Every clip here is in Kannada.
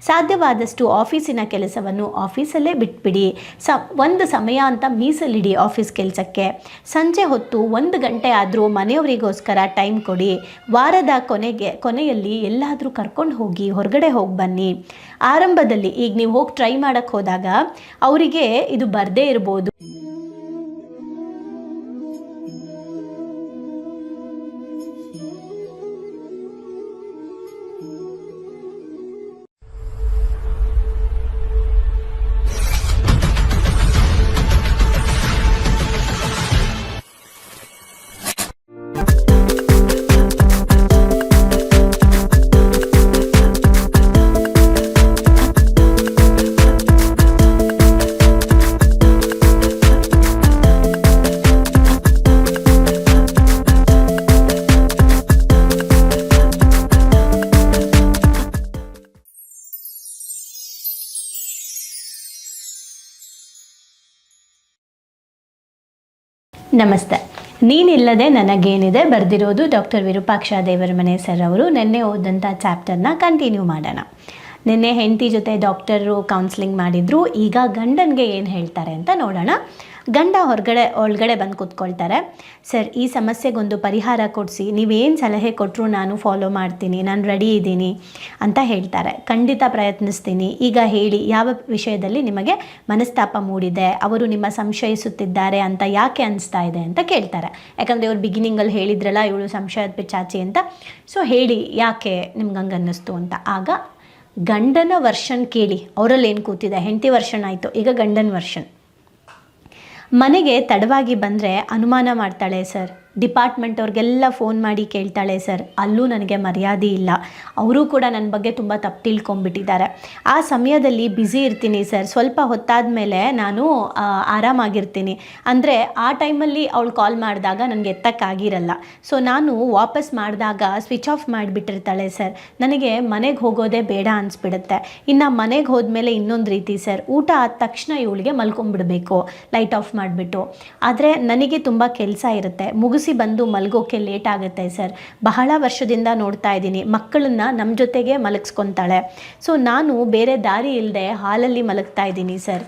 ಸಾಧ್ಯವಾದಷ್ಟು ಆಫೀಸಿನ ಕೆಲಸವನ್ನು ಆಫೀಸಲ್ಲೇ ಬಿಟ್ಬಿಡಿ. ಸ, ಒಂದು ಸಮಯ ಅಂತ ಮೀಸಲಿಡಿ ಆಫೀಸ್ ಕೆಲಸಕ್ಕೆ. ಸಂಜೆ ಹೊತ್ತು ಒಂದು ಗಂಟೆ ಆದರೂ ಮನೆಯವರಿಗೋಸ್ಕರ ಟೈಮ್ ಕೊಡಿ. ವಾರದ ಕೊನೆಗೆ, ಕೊನೆಯಲ್ಲಿ ಎಲ್ಲಾದರೂ ಕರ್ಕೊಂಡು ಹೋಗಿ ಹೊರಗಡೆ ಹೋಗಿ ಬನ್ನಿ. ಆರಂಭದಲ್ಲಿ ಈಗ ನೀವು ಹೋಗಿ ಟ್ರೈ ಮಾಡೋಕ್ಕೆ ಹೋದಾಗ ಅವರಿಗೆ ಇದು ಬರದೇ ಇರ್ಬೋದು. ನಮಸ್ತೆ. ನೀನಿಲ್ಲದೆ ನನಗೇನಿದೆ ಬರೆದಿರೋದು ಡಾಕ್ಟರ್ ವಿರೂಪಾಕ್ಷ ದೇವರಮನೆ ಸರ್ ಅವರು. ನಿನ್ನೆ ಓದಂಥ ಚಾಪ್ಟರ್ನ ಕಂಟಿನ್ಯೂ ಮಾಡೋಣ. ನಿನ್ನೆ ಹೆಂಡತಿ ಜೊತೆ ಡಾಕ್ಟರು ಕೌನ್ಸ್ಲಿಂಗ್ ಮಾಡಿದ್ರು. ಈಗ ಗಂಡನಿಗೆ ಏನು ಹೇಳ್ತಾರೆ ಅಂತ ನೋಡೋಣ. ಗಂಡ ಹೊರಗಡೆ, ಒಳಗಡೆ ಬಂದು ಕೂತ್ಕೊಳ್ತಾರೆ. ಸರ್, ಈ ಸಮಸ್ಯೆಗೊಂದು ಪರಿಹಾರ ಕೊಡಿಸಿ, ನೀವೇನು ಸಲಹೆ ಕೊಟ್ಟರು ನಾನು ಫಾಲೋ ಮಾಡ್ತೀನಿ, ನಾನು ರೆಡಿ ಇದ್ದೀನಿ ಅಂತ ಹೇಳ್ತಾರೆ. ಖಂಡಿತ ಪ್ರಯತ್ನಿಸ್ತೀನಿ. ಈಗ ಹೇಳಿ, ಯಾವ ವಿಷಯದಲ್ಲಿ ನಿಮಗೆ ಮನಸ್ತಾಪ ಮೂಡಿದೆ, ಅವರು ನಿಮ್ಮ ಸಂಶಯಿಸುತ್ತಿದ್ದಾರೆ ಅಂತ ಯಾಕೆ ಅನಿಸ್ತಾ ಇದೆ ಅಂತ ಕೇಳ್ತಾರೆ. ಯಾಕಂದರೆ ಇವ್ರು ಬಿಗಿನಿಂಗಲ್ಲಿ ಹೇಳಿದ್ರಲ್ಲ, ಇವಳು ಸಂಶಯದ ಪಿಚಾಚಿ ಅಂತ. ಸೊ ಹೇಳಿ, ಯಾಕೆ ನಿಮ್ಗೆ ಹಂಗೆ ಅನ್ನಿಸ್ತು ಅಂತ. ಆಗ ಗಂಡನ ವರ್ಷನ್ ಕೇಳಿ ಅವರಲ್ಲಿ ಏನು ಕೂತಿದೆ? ಹೆಂಡತಿ ವರ್ಷನ್ ಆಯಿತು, ಈಗ ಗಂಡನ ವರ್ಷನ್. ಮನೆಗೆ ತಡವಾಗಿ ಬಂದರೆ ಅನುಮಾನ ಮಾಡ್ತಾಳೆ ಸರ್. ಡಿಪಾರ್ಟ್ಮೆಂಟ್ ಅವ್ರಿಗೆಲ್ಲ ಫೋನ್ ಮಾಡಿ ಕೇಳ್ತಾಳೆ, ಸರ್, ಅಲ್ಲೂ ನನಗೆ ಮರ್ಯಾದೆ ಇಲ್ಲ. ಅವರೂ ಕೂಡ ನನ್ನ ಬಗ್ಗೆ ತುಂಬ ತಪ್ಪು ತಿಳ್ಕೊಂಬಿಟ್ಟಿದ್ದಾರೆ ಆ ಸಮಯದಲ್ಲಿ ಬ್ಯುಸಿ ಇರ್ತೀನಿ, ಸರ್. ಸ್ವಲ್ಪ ಹೊತ್ತಾದ ಮೇಲೆ ನಾನು ಆರಾಮಾಗಿರ್ತೀನಿ. ಅಂದರೆ ಆ ಟೈಮಲ್ಲಿ ಅವಳು ಕಾಲ್ ಮಾಡಿದಾಗ ನನಗೆ ಎತ್ತಕ್ಕಾಗಿರಲ್ಲ. ಸೊ ನಾನು ವಾಪಸ್ ಮಾಡಿದಾಗ ಸ್ವಿಚ್ ಆಫ್ ಮಾಡಿಬಿಟ್ಟಿರ್ತಾಳೆ, ಸರ್. ನನಗೆ ಮನೆಗೆ ಹೋಗೋದೇ ಬೇಡ ಅನಿಸ್ಬಿಡುತ್ತೆ. ಇನ್ನು ಮನೆಗೆ ಹೋದ್ಮೇಲೆ ಇನ್ನೊಂದು ರೀತಿ, ಸರ್. ಊಟ ಆದ ತಕ್ಷಣ ಇವಳಿಗೆ ಮಲ್ಕೊಂಡ್ಬಿಡ್ಬೇಕು ಲೈಟ್ ಆಫ್ ಮಾಡಿಬಿಟ್ಟು. ಆದರೆ ನನಗೆ ತುಂಬ ಕೆಲಸ ಇರುತ್ತೆ. ಮುಗಿಸಿ ಬಂದು ಮಲಗೋಕ್ಕೆ ಲೇಟ್ ಆಗುತ್ತೆ ಸರ್ ಬಹಳ ವರ್ಷದಿಂದ ನೋಡ್ತಾ ಇದ್ದೀನಿ. ಮಕ್ಕಳನ್ನ ನಮ್ಮ ಜೊತೆಗೆ ಮಲಗಿಸ್ಕೊತಾಳೆ. ಸೊ ನಾನು ಬೇರೆ ದಾರಿ ಇಲ್ಲದೆ ಹಾಲಲ್ಲಿ ಮಲಗ್ತಾ ಇದ್ದೀನಿ ಸರ್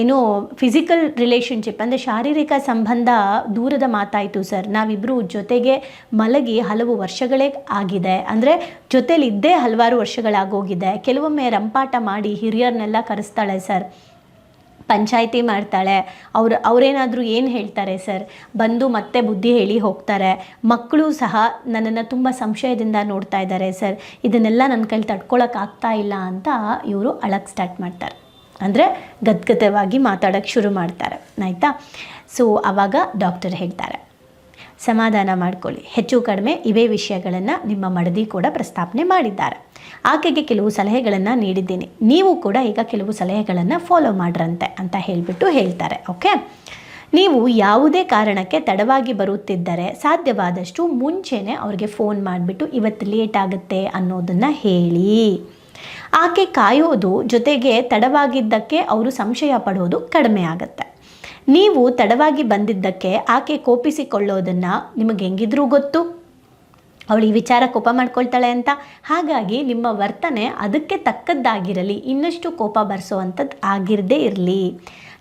ಏನು ಫಿಸಿಕಲ್ ರಿಲೇಷನ್ಶಿಪ್ ಅಂದರೆ ಶಾರೀರಿಕ ಸಂಬಂಧ ದೂರದ ಮಾತಾಯಿತು ಸರ್ ನಾವಿಬ್ಬರು ಜೊತೆಗೆ ಮಲಗಿ ಹಲವು ವರ್ಷಗಳೇ ಆಗಿದೆ. ಅಂದರೆ ಜೊತೆಲಿದ್ದೇ ಹಲವಾರು ವರ್ಷಗಳಾಗೋಗಿದೆ. ಕೆಲವೊಮ್ಮೆ ರಂಪಾಟ ಮಾಡಿ ಹಿರಿಯರನ್ನೆಲ್ಲ ಕರೆಸ್ತಾಳೆ ಸರ್ ಪಂಚಾಯಿತಿ ಮಾಡ್ತಾಳೆ. ಅವ್ರು, ಅವರೇನಾದರೂ ಏನು ಹೇಳ್ತಾರೆ ಸರ್? ಬಂದು ಮತ್ತೆ ಬುದ್ಧಿ ಹೇಳಿ ಹೋಗ್ತಾರೆ. ಮಕ್ಕಳು ಸಹ ನನ್ನನ್ನು ತುಂಬ ಸಂಶಯದಿಂದ ನೋಡ್ತಾ ಇದ್ದಾರೆ ಸರ್. ಇದನ್ನೆಲ್ಲ ನನ್ನ ಕೈಲಿ ತಡ್ಕೊಳಕ್ಕೆ ಆಗ್ತಾ ಇಲ್ಲ ಅಂತ ಇವರು ಅಳಕ್ಕೆ ಸ್ಟಾರ್ಟ್ ಮಾಡ್ತಾರೆ. ಅಂದರೆ ಗದ್ಗದವಾಗಿ ಮಾತಾಡೋಕ್ಕೆ ಶುರು ಮಾಡ್ತಾರೆ. ಆಯಿತಾ? ಸೊ ಆವಾಗ ಡಾಕ್ಟರ್ ಹೇಳ್ತಾರೆ. ಸಮಾಧಾನ ಮಾಡ್ಕೊಳ್ಳಿ. ಹೆಚ್ಚು ಕಡಿಮೆ ಇವೇ ವಿಷಯಗಳನ್ನು ನಿಮ್ಮ ಮಡದಿ ಕೂಡ ಪ್ರಸ್ತಾಪನೆ ಮಾಡಿದ್ದಾರೆ. ಆಕೆಗೆ ಕೆಲವು ಸಲಹೆಗಳನ್ನು ನೀಡಿದ್ದೀನಿ. ನೀವು ಕೂಡ ಈಗ ಕೆಲವು ಸಲಹೆಗಳನ್ನು ಫಾಲೋ ಮಾಡ್ರಂತೆ ಅಂತ ಹೇಳಿಬಿಟ್ಟು ಹೇಳ್ತಾರೆ ಓಕೆ ನೀವು ಯಾವುದೇ ಕಾರಣಕ್ಕೆ ತಡವಾಗಿ ಬರುತ್ತಿದ್ದರೆ ಸಾಧ್ಯವಾದಷ್ಟು ಮುಂಚೆನೇ ಅವ್ರಿಗೆ ಫೋನ್ ಮಾಡಿಬಿಟ್ಟು ಇವತ್ತು ಲೇಟ್ ಆಗುತ್ತೆ ಅನ್ನೋದನ್ನು ಹೇಳಿ. ಆಕೆ ಕಾಯೋದು ಜೊತೆಗೆ ತಡವಾಗಿದ್ದಕ್ಕೆ ಅವರು ಸಂಶಯ ಪಡೋದು ಕಡಿಮೆ ಆಗುತ್ತೆ. ನೀವು ತಡವಾಗಿ ಬಂದಿದ್ದಕ್ಕೆ ಆಕೆ ಕೋಪಿಸಿಕೊಳ್ಳೋದನ್ನು ನಿಮಗೆ ಹೆಂಗಿದ್ರೂ ಗೊತ್ತು. ಅವಳು ಈ ವಿಚಾರ ಕೋಪ ಮಾಡ್ಕೊಳ್ತಾಳೆ ಅಂತ. ಹಾಗಾಗಿ ನಿಮ್ಮ ವರ್ತನೆ ಅದಕ್ಕೆ ತಕ್ಕದ್ದಾಗಿರಲಿ, ಇನ್ನಷ್ಟು ಕೋಪ ಬರೆಸೋವಂಥದ್ದು ಆಗಿರದೇ ಇರಲಿ.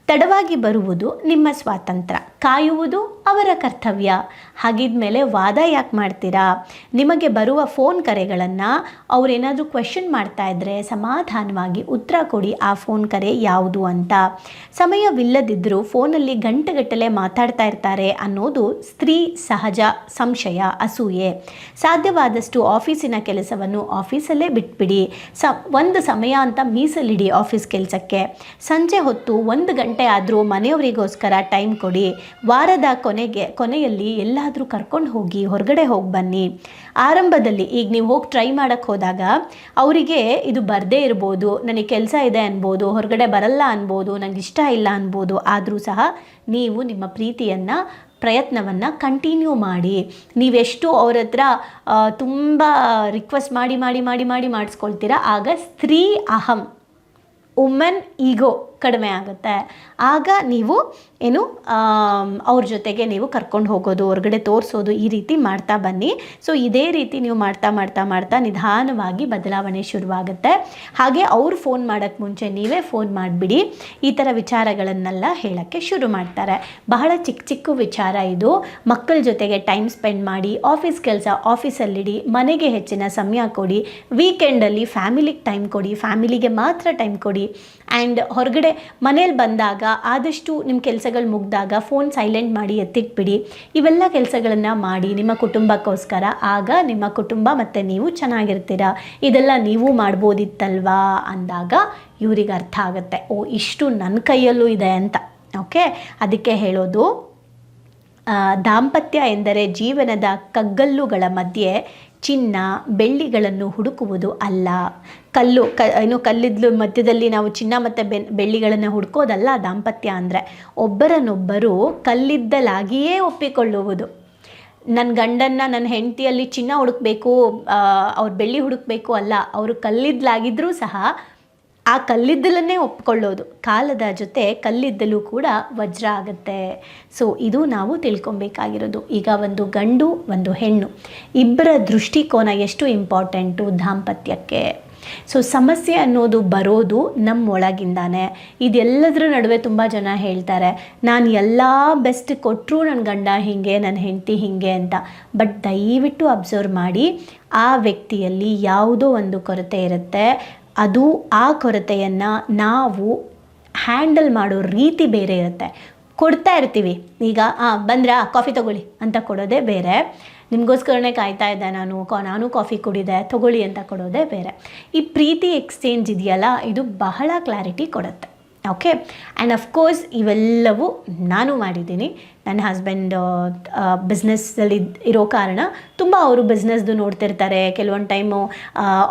ತಡವಾಗಿ ಬರುವುದು ನಿಮ್ಮ ಸ್ವಾತಂತ್ರ್ಯ. ಕಾಯುವುದು ಅವರ ಕರ್ತವ್ಯ. ಹಾಗಿದ್ಮೇಲೆ ವಾದ ಯಾಕೆ ಮಾಡ್ತೀರಾ? ನಿಮಗೆ ಬರುವ ಫೋನ್ ಕರೆಗಳನ್ನು ಅವರೇನಾದರೂ ಕ್ವೆಶನ್ ಮಾಡ್ತಾ ಇದ್ದರೆ ಸಮಾಧಾನವಾಗಿ ಉತ್ತರ ಕೊಡಿ, ಆ ಫೋನ್ ಕರೆ ಯಾವುದು ಅಂತ. ಸಮಯವಿಲ್ಲದಿದ್ದರೂ ಫೋನಲ್ಲಿ ಗಂಟೆಗಟ್ಟಲೆ ಮಾತಾಡ್ತಾ ಇರ್ತಾರೆ ಅನ್ನೋದು ಸ್ತ್ರೀ ಸಹಜ ಸಂಶಯ, ಅಸೂಯೆ. ಸಾಧ್ಯವಾದಷ್ಟು ಆಫೀಸಿನ ಕೆಲಸವನ್ನು ಆಫೀಸಲ್ಲೇ ಬಿಟ್ಬಿಡಿ. ಸ, ಒಂದು ಸಮಯ ಅಂತ ಮೀಸಲಿಡಿ ಆಫೀಸ್ ಕೆಲಸಕ್ಕೆ. ಸಂಜೆ ಹೊತ್ತು ಒಂದು ಗಂಟೆ ಆದರೂ ಮನೆಯವರಿಗೋಸ್ಕರ ಟೈಮ್ ಕೊಡಿ. ವಾರದ ಕೊನೆಗೆ, ಕೊನೆಯಲ್ಲಿ ಎಲ್ಲಾದರೂ ಕರ್ಕೊಂಡು ಹೋಗಿ ಹೊರಗಡೆ ಹೋಗಿ ಬನ್ನಿ. ಆರಂಭದಲ್ಲಿ ಈಗ ನೀವು ಹೋಗಿ ಟ್ರೈ ಮಾಡೋಕ್ಕೆ ಹೋದಾಗ ಅವರಿಗೆ ಇದು ಬರದೇ ಇರ್ಬೋದು, ನನಗೆ ಕೆಲಸ ಇದೆ ಅನ್ಬೋದು, ಹೊರಗಡೆ ಬರಲ್ಲ ಅನ್ಬೋದು ನನಗೆ ಇಷ್ಟ ಇಲ್ಲ ಅನ್ಬೋದು, ಆದರೂ ಸಹ ನೀವು ನಿಮ್ಮ ಪ್ರೀತಿಯನ್ನು, ಪ್ರಯತ್ನವನ್ನು ಕಂಟಿನ್ಯೂ ಮಾಡಿ. ನೀವೆಷ್ಟು ಅವ್ರ ಹತ್ರ ತುಂಬ ರಿಕ್ವೆಸ್ಟ್ ಮಾಡಿ ಮಾಡಿ ಮಾಡಿ ಮಾಡಿ, ಮಾಡಿಸ್ಕೊಳ್ತೀರಾ, ಆಗ ಸ್ತ್ರೀ ಅಹಂ ಉಮೆನ್ ಈಗೋ ಕಡಿಮೆ ಆಗುತ್ತೆ. ಆಗ ನೀವು ಏನು ಅವ್ರ ಜೊತೆಗೆ ನೀವು ಕರ್ಕೊಂಡು ಹೋಗೋದು, ಹೊರಗಡೆ ತೋರಿಸೋದು ಈ ರೀತಿ ಮಾಡ್ತಾ ಬನ್ನಿ. ಸೊ, ಇದೇ ರೀತಿ ನೀವು ಮಾಡ್ತಾ ಮಾಡ್ತಾ ಮಾಡ್ತಾ ನಿಧಾನವಾಗಿ ಬದಲಾವಣೆ ಶುರುವಾಗುತ್ತೆ. ಹಾಗೆ ಅವ್ರು ಫೋನ್ ಮಾಡೋಕ್ಕೆ ಮುಂಚೆ ನೀವೇ ಫೋನ್ ಮಾಡಿಬಿಡಿ. ಈ ಥರ ವಿಚಾರಗಳನ್ನೆಲ್ಲ ಹೇಳೋಕ್ಕೆ ಶುರು ಮಾಡ್ತಾರೆ. ಬಹಳ ಚಿಕ್ಕ ಚಿಕ್ಕ ವಿಚಾರ ಇದು. ಮಕ್ಕಳ ಜೊತೆಗೆ ಟೈಮ್ ಸ್ಪೆಂಡ್ ಮಾಡಿ, ಆಫೀಸ್ ಕೆಲಸ ಆಫೀಸಲ್ಲಿಡಿ, ಮನೆಗೆ ಹೆಚ್ಚಿನ ಸಮಯ ಕೊಡಿ, ವೀಕೆಂಡಲ್ಲಿ ಫ್ಯಾಮಿಲಿಗೆ ಟೈಮ್ ಕೊಡಿ, ಫ್ಯಾಮಿಲಿಗೆ ಮಾತ್ರ ಟೈಮ್ ಕೊಡಿ. ಆ್ಯಂಡ್ ಹೊರಗಡೆ ಮನೇಲಿ ಬಂದಾಗ ಆದಷ್ಟು ನಿಮ್ಮ ಕೆಲಸಗಳು ಮುಗಿದಾಗ ಫೋನ್ ಸೈಲೆಂಟ್ ಮಾಡಿ ಎತ್ತಿಟ್ಬಿಡಿ. ಇವೆಲ್ಲ ಕೆಲಸಗಳನ್ನು ಮಾಡಿ ನಿಮ್ಮ ಕುಟುಂಬಕ್ಕೋಸ್ಕರ ಆಗ ನಿಮ್ಮ ಕುಟುಂಬ ಮತ್ತು ನೀವು ಚೆನ್ನಾಗಿರ್ತೀರ. ಇದೆಲ್ಲ ನೀವು ಮಾಡ್ಬೋದಿತ್ತಲ್ವಾ ಅಂದಾಗ ಇವ್ರಿಗೆ ಅರ್ಥ ಆಗುತ್ತೆ. ಓ, ಇಷ್ಟು ನನ್ನ ಕೈಯಲ್ಲೂ ಇದೆ ಅಂತ. ಓಕೆ? ಅದಕ್ಕೆ ಹೇಳೋದು ದಾಂಪತ್ಯ ಎಂದರೆ ಜೀವನದ ಕಗ್ಗಲ್ಲುಗಳ ಮಧ್ಯೆ ಚಿನ್ನ, ಬೆಳ್ಳಿಗಳನ್ನು ಹುಡುಕುವುದು ಅಲ್ಲ. ಕಲ್ಲು, ಕ ಏನು ಕಲ್ಲಿದ್ದಲು ಮಧ್ಯದಲ್ಲಿ ನಾವು ಚಿನ್ನ ಮತ್ತು ಬೆ, ಬೆಳ್ಳಿಗಳನ್ನು ಹುಡುಕೋದಲ್ಲ ದಾಂಪತ್ಯ ಅಂದರೆ. ಒಬ್ಬರನ್ನೊಬ್ಬರು ಕಲ್ಲಿದ್ದಲಾಗಿಯೇ ಒಪ್ಪಿಕೊಳ್ಳುವುದು. ನನ್ನ ಗಂಡನ್ನ ನನ್ನ ಹೆಂಡತಿಯಲ್ಲಿ ಚಿನ್ನ ಹುಡುಕಬೇಕು ಅವ್ರ ಬೆಳ್ಳಿ ಹುಡುಕಬೇಕು ಅಲ್ಲ, ಅವರು ಕಲ್ಲಿದ್ದಲಾಗಿದ್ದರೂ ಸಹ ಆ ಕಲ್ಲಿದ್ದಲನ್ನೇ ಒಪ್ಕೊಳ್ಳೋದು. ಕಾಲದ ಜೊತೆ ಕಲ್ಲಿದ್ದಲು ಕೂಡ ವಜ್ರ ಆಗುತ್ತೆ. ಸೊ ಇದು ನಾವು ತಿಳ್ಕೊಬೇಕಾಗಿರೋದು. ಈಗ ಒಂದು ಗಂಡು, ಒಂದು ಹೆಣ್ಣು. ಇಬ್ಬರ ದೃಷ್ಟಿಕೋನ ಎಷ್ಟು ಇಂಪಾರ್ಟೆಂಟು ದಾಂಪತ್ಯಕ್ಕೆ? ಸೊ ಸಮಸ್ಯೆ ಅನ್ನೋದು ಬರೋದು ನಮ್ಮ ಒಳಗಿಂದಾನೆ ಇದೆಲ್ಲದರ ನಡುವೆ ತುಂಬ ಜನ ಹೇಳ್ತಾರೆ, ನಾನು ಎಲ್ಲ ಬೆಸ್ಟ್ ಕೊಟ್ಟರು ನನ್ನ ಗಂಡ ಹೀಗೆ ನನ್ನ ಹೆಂಡತಿ ಹೀಗೆ ಅಂತ. ಬಟ್ ದಯವಿಟ್ಟು ಅಬ್ಸರ್ವ್ ಮಾಡಿ, ಆ ವ್ಯಕ್ತಿಯಲ್ಲಿ ಯಾವುದೋ ಒಂದು ಕೊರತೆ ಇರುತ್ತೆ. ಅದು ಆ ಕೊರತೆಯನ್ನು ನಾವು ಹ್ಯಾಂಡಲ್ ಮಾಡೋ ರೀತಿ ಬೇರೆ ಇರುತ್ತೆ. ಕೊಡ್ತಾ ಇರ್ತೀವಿ. ಈಗ ಹಾಂ ಬಂದ್ರಾ? ಕಾಫಿ ತಗೊಳ್ಳಿ ಅಂತ ಕೊಡೋದೇ ಬೇರೆ. ನಿಮಗೋಸ್ಕರನೇ ಕಾಯ್ತಾ ಇದ್ದೆ ನಾನು. ಕಾ, ನಾನು ಕಾಫಿ ಕುಡಿದೆ, ತಗೊಳ್ಳಿ ಅಂತ ಕೊಡೋದೇ ಬೇರೆ. ಈ ಪ್ರೀತಿ ಎಕ್ಸ್ಚೇಂಜ್ ಇದೆಯಲ್ಲ, ಇದು ಬಹಳ ಕ್ಲಾರಿಟಿ ಕೊಡುತ್ತೆ. ಓಕೆ ಆ್ಯಂಡ್ ಅಫ್ಕೋರ್ಸ್ ಇವೆಲ್ಲವೂ ನಾನು ಮಾಡಿದ್ದೀನಿ. ನನ್ನ ಹಸ್ಬೆಂಡ್ ಬಿಸ್ನೆಸ್ಸಲ್ಲಿ ಇರೋ ಕಾರಣ ತುಂಬ ಅವರು ಬಿಸ್ನೆಸ್ದು ನೋಡ್ತಿರ್ತಾರೆ. ಕೆಲವೊಂದು ಟೈಮು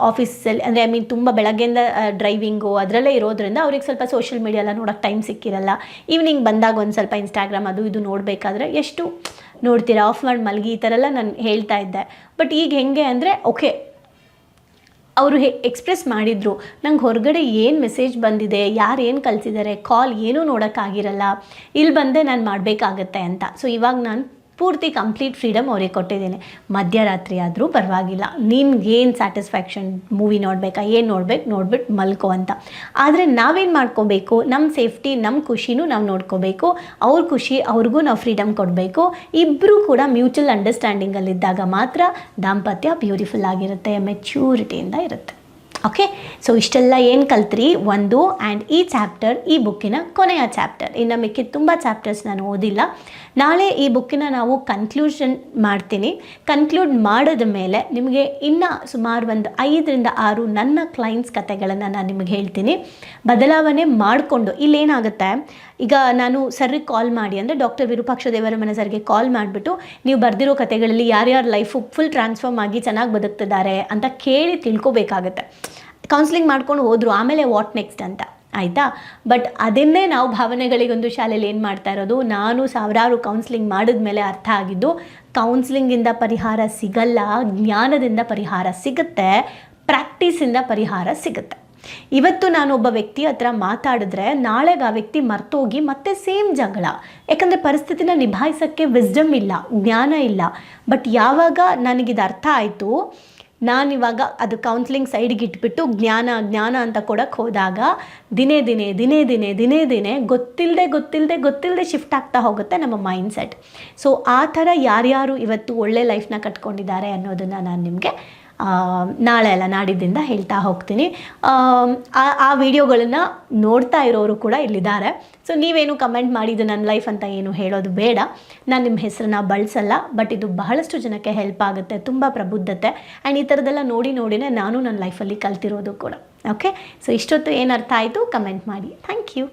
ಆಫೀಸಲ್ಲಿ ಅಂದರೆ ಐ ಮೀನ್ ತುಂಬ ಬೆಳಗ್ಗೆಯಿಂದ ಡ್ರೈವಿಂಗು ಅದರಲ್ಲೇ ಇರೋದ್ರಿಂದ ಅವ್ರಿಗೆ ಸ್ವಲ್ಪ ಸೋಷಿಯಲ್ ಮೀಡಿಯಾ ಎಲ್ಲ ನೋಡೋಕ್ಕೆ ಟೈಮ್ ಸಿಕ್ಕಿರಲ್ಲ. ಈವ್ನಿಂಗ್ ಬಂದಾಗ ಒಂದು ಸ್ವಲ್ಪ ಇನ್ಸ್ಟಾಗ್ರಾಮ್ ಅದು ಇದು ನೋಡಬೇಕಾದ್ರೆ ಎಷ್ಟು ನೋಡ್ತೀರಾ? ಆಫ್ ಮಾಡಿ ಮಲಗಿ ಈ ಥರ ಎಲ್ಲ ನಾನು ಹೇಳ್ತಾ ಇದ್ದೆ. ಬಟ್ ಈಗ ಹೆಂಗೆ ಅಂದರೆ ಓಕೆ ಅವರು ಹೇ ಎಕ್ಸ್ಪ್ರೆಸ್ ಮಾಡಿದರು. ನಂಗೆ ಹೊರಗಡೆ ಏನು ಮೆಸೇಜ್ ಬಂದಿದೆ, ಯಾರು ಏನು ಕಲ್ತಿದ್ದಾರೆ ಕಾಲ್ ಏನೂ ನೋಡೋಕ್ಕಾಗಿರಲ್ಲ. ಇಲ್ಲಿ ಬಂದೆ ನಾನು ಮಾಡಬೇಕಾಗತ್ತೆ ಅಂತ. ಸೊ ಇವಾಗ ನಾನು ಪೂರ್ತಿ ಕಂಪ್ಲೀಟ್ ಫ್ರೀಡಮ್ ಅವ್ರಿಗೆ ಕೊಟ್ಟಿದ್ದೀನಿ. ಮಧ್ಯರಾತ್ರಿ ಆದರೂ ಪರವಾಗಿಲ್ಲ. ನಿಮ್ಗೇನು ಸ್ಯಾಟಿಸ್ಫ್ಯಾಕ್ಷನ್ ಮೂವಿ ನೋಡಬೇಕಾ, ಏನು ನೋಡ್ಬೇಕು ನೋಡ್ಬಿಟ್ಟು ಮಲ್ಕೋ ಅಂತ. ಆದರೆ ನಾವೇನು ಮಾಡ್ಕೋಬೇಕು? ನಮ್ಮ ಸೇಫ್ಟಿ ನಮ್ಮ ಖುಷಿನೂ ನಾವು ನೋಡ್ಕೋಬೇಕು. ಅವ್ರ ಖುಷಿ, ಅವ್ರಿಗೂ ನಾವು ಫ್ರೀಡಮ್ ಕೊಡಬೇಕು. ಇಬ್ಬರೂ ಕೂಡ ಮ್ಯೂಚುವಲ್ ಅಂಡರ್ಸ್ಟ್ಯಾಂಡಿಂಗಲ್ಲಿದ್ದಾಗ ಮಾತ್ರ ದಾಂಪತ್ಯ ಬ್ಯೂಟಿಫುಲ್ ಆಗಿರುತ್ತೆ ಮೆಚ್ಯೂರಿಟಿಯಿಂದ ಇರುತ್ತೆ. ಓಕೆ ಸೊ ಇಷ್ಟೆಲ್ಲ ಏನು ಕಲ್ತ್ರಿ? ಒಂದು ಆ್ಯಂಡ್ ಈ ಚಾಪ್ಟರ್ ಈ ಬುಕ್ಕಿನ ಕೊನೆಯ ಚಾಪ್ಟರ್ ಇನ್ನು ಮಿಕ್ಕಿದ ತುಂಬ ಚಾಪ್ಟರ್ಸ್ ನಾನು ಓದಿಲ್ಲ. ನಾಳೆ ಈ ಬುಕ್ಕಿನ ನಾವು ಕನ್ಕ್ಲೂಷನ್ ಮಾಡ್ತೀನಿ. ಕನ್ಕ್ಲೂಡ್ ಮಾಡಿದ ಮೇಲೆ ನಿಮಗೆ ಇನ್ನು ಸುಮಾರು ಒಂದು ಐದರಿಂದ ಆರು ನನ್ನ ಕ್ಲೈಂಟ್ಸ್ ಕತೆಗಳನ್ನು ನಾನು ನಿಮಗೆ ಹೇಳ್ತೀನಿ. ಬದಲಾವಣೆ ಮಾಡಿಕೊಂಡು ಇಲ್ಲೇನಾಗುತ್ತೆ? ಈಗ ನಾನು ಸರ್ರಿಗೆ ಕಾಲ್ ಮಾಡಿ ಅಂದರೆ ಡಾಕ್ಟರ್ ವಿರೂಪಾಕ್ಷ ದೇವರಮನ ಸರ್ಗೆ ಕಾಲ್ ಮಾಡಿಬಿಟ್ಟು, ನೀವು ಬರೆದಿರೋ ಕಥೆಗಳಲ್ಲಿ ಯಾರ್ಯಾರ ಲೈಫು ಫುಲ್ ಟ್ರಾನ್ಸ್ಫಾರ್ಮ್ ಆಗಿ ಚೆನ್ನಾಗಿ ಬದುಕ್ತಿದ್ದಾರೆ ಅಂತ ಕೇಳಿ ತಿಳ್ಕೊಬೇಕಾಗತ್ತೆ. ಕೌನ್ಸಿಲಿಂಗ್ ಮಾಡ್ಕೊಂಡು ಹೋದರು, ಆಮೇಲೆ ವಾಟ್ ನೆಕ್ಸ್ಟ್ ಅಂತ. ಆಯಿತಾ? ಬಟ್ ಅದನ್ನೇ ನಾವು ಭಾವನೆಗಳಿಗೊಂದು ಶಾಲೆಯಲ್ಲಿ ಏನು ಮಾಡ್ತಾ ಇರೋದು? ನಾನು ಸಾವಿರಾರು ಕೌನ್ಸಿಲಿಂಗ್ ಮಾಡಿದ್ಮೇಲೆ ಅರ್ಥ ಆಗಿದ್ದು ಕೌನ್ಸಿಲಿಂಗಿಂದ ಪರಿಹಾರ ಸಿಗಲ್ಲ, ಜ್ಞಾನದಿಂದ ಪರಿಹಾರ ಸಿಗುತ್ತೆ ಪ್ರಾಕ್ಟೀಸಿಂದ ಪರಿಹಾರ ಸಿಗುತ್ತೆ. ಇವತ್ತು ನಾನು ಒಬ್ಬ ವ್ಯಕ್ತಿ ಹತ್ರ ಮಾತಾಡಿದ್ರೆ ನಾಳೆಗೆ ಆ ವ್ಯಕ್ತಿ ಮರ್ತೋಗಿ ಮತ್ತೆ ಸೇಮ್ ಜಗಳ. ಯಾಕಂದರೆ ಪರಿಸ್ಥಿತಿನ ನಿಭಾಯಿಸೋಕ್ಕೆ ವಿಸ್ಡಮ್ ಇಲ್ಲ, ಜ್ಞಾನ ಇಲ್ಲ. ಬಟ್ ಯಾವಾಗ ನನಗಿದು ಅರ್ಥ ಆಯಿತು ಇವಾಗ ಅದು ಕೌನ್ಸಿಲಿಂಗ್ ಸೈಡ್ಗೆ ಇಟ್ಬಿಟ್ಟು ಜ್ಞಾನ ಜ್ಞಾನ ಅಂತ ಕೊಡಕ್ಕೆ ಹೋದಾಗ ದಿನೇ ದಿನೇ ದಿನೇ ದಿನೇ ದಿನೇ ದಿನೇ ಗೊತ್ತಿಲ್ಲದೆ ಗೊತ್ತಿಲ್ಲದೆ ಗೊತ್ತಿಲ್ಲದೆ ಶಿಫ್ಟ್ ಆಗ್ತಾ ಹೋಗುತ್ತೆ ನಮ್ಮ ಮೈಂಡ್ ಸೆಟ್ ಸೊ ಆ ಥರ ಯಾರ್ಯಾರು ಇವತ್ತು ಒಳ್ಳೆ ಲೈಫ್ನ ಕಟ್ಕೊಂಡಿದ್ದಾರೆ ಅನ್ನೋದನ್ನು ನಾನು ನಿಮಗೆ ನಾಳೆ ಅಲ್ಲ, ನಾಡಿದ್ದಿಂದ ಹೇಳ್ತಾ ಹೋಗ್ತೀನಿ. ಆ ವಿಡಿಯೋಗಳನ್ನು ನೋಡ್ತಾ ಇರೋರು ಕೂಡ ಇಲ್ಲಿದ್ದಾರೆ. ಸೊ ನೀವೇನು ಕಮೆಂಟ್ ಮಾಡಿದ್ದು ನನ್ನ ಲೈಫ್ ಅಂತ ಏನು ಹೇಳೋದು ಬೇಡ. ನಾನು ನಿಮ್ಮ ಹೆಸರನ್ನ ಬಳಸಲ್ಲ ಬಟ್ ಇದು ಬಹಳಷ್ಟು ಜನಕ್ಕೆ ಹೆಲ್ಪ್ ಆಗುತ್ತೆ, ತುಂಬ ಪ್ರಬುದ್ಧತೆ. ಆ್ಯಂಡ್ ಈ ಥರದೆಲ್ಲ ನೋಡಿ ನೋಡಿನೇ ನಾನು ನನ್ನ ಲೈಫಲ್ಲಿ ಕಲ್ತಿರೋದು ಕೂಡ. ಓಕೆ ಸೊ ಇಷ್ಟೊತ್ತು ಏನು ಅರ್ಥ ಆಯಿತು? ಕಮೆಂಟ್ ಮಾಡಿ. Thank you